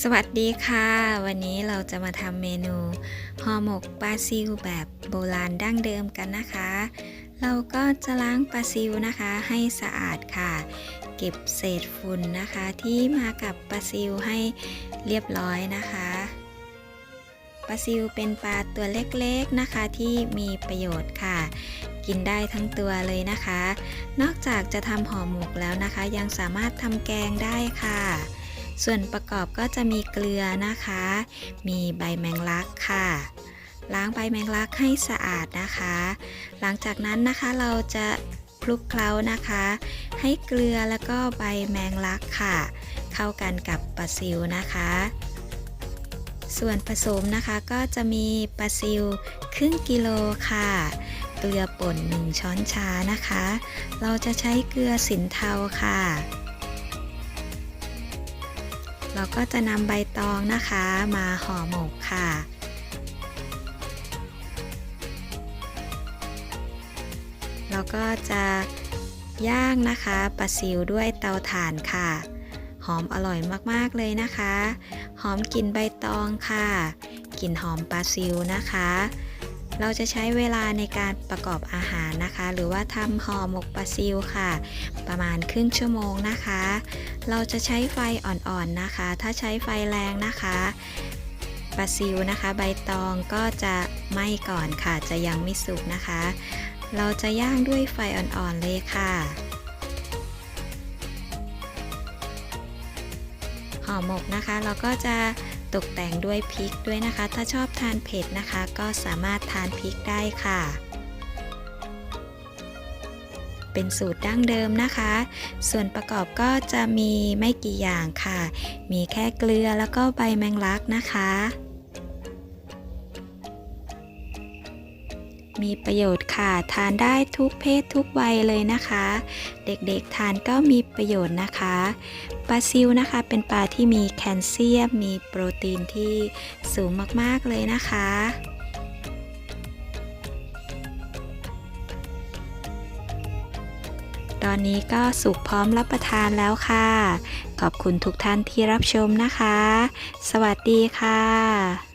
สวัสดีค่ะ วันนี้เราจะมาทำเมนูห่อหมกปลาซิวแบบโบราณดั้งเดิมกันนะคะ เราก็จะล้างปลาซิวนะคะให้สะอาดค่ะ เก็บเศษฝุ่นนะคะที่มากับปลาซิวให้เรียบร้อยนะคะปลาซิวเป็นปลาตัวเล็กๆนะคะที่มีประโยชน์ค่ะ กินได้ทั้งตัวเลยนะคะ นอกจากจะทำห่อหมกแล้วนะคะ ยังสามารถทำแกงได้ค่ะ ส่วนประกอบก็จะมีเกลือนะคะ มีใบแมงลักค่ะ ล้างใบแมงลักให้สะอาดนะคะ หลังจากนั้นนะคะเราจะคลุกเคล้านะคะ ให้เกลือแล้วก็ใบแมงลักค่ะ เข้ากันกับปลาซิวนะคะ ส่วนผสมนะคะก็จะมีปลาซิวครึ่งกิโลค่ะเกลือป่น 1 ช้อนชานะคะ เราจะใช้เกลือสินเทาค่ะ เราก็จะนำใบตองนะคะมาห่อหมกค่ะ เราก็จะย่างนะคะปลาซิวด้วยเตาถ่านค่ะ หอมอร่อยมากๆเลยนะคะ หอมกลิ่นใบตองค่ะกลิ่นหอมปลาซิวนะคะ เราจะใช้เวลาในการประกอบอาหารนะคะ หรือว่าทำห่อหมกปลาซิวค่ะ ประมาณครึ่งชั่วโมงนะคะ เราจะใช้ไฟอ่อนๆนะคะ ถ้าใช้ไฟแรงนะคะปลาซิวนะคะ ใบตองก็จะไหม้ก่อนค่ะ จะยังไม่สุกนะคะ เราจะย่างด้วยไฟอ่อนๆเลยค่ะห่อหมกนะคะ เราก็จะตกแต่งด้วยพริกด้วยนะคะ ถ้าชอบทานเผ็ดนะคะ ก็สามารถทานพริกได้ค่ะ เป็นสูตรดั้งเดิมนะคะ ส่วนประกอบก็จะมีไม่กี่อย่างค่ะ มีแค่เกลือแล้วก็ใบแมงลักนะคะ มีประโยชน์ค่ะ ทานได้ทุกเพศทุกวัยเลยนะคะ เด็กๆทานก็มีประโยชน์นะคะปลาซิวนะคะ เป็นปลาที่มีแคลเซียม มีโปรตีนที่สูงมากๆเลยนะคะ ตอนนี้ก็สุกพร้อมรับประทานแล้วค่ะ ขอบคุณทุกท่านที่รับชมนะคะ สวัสดีค่ะ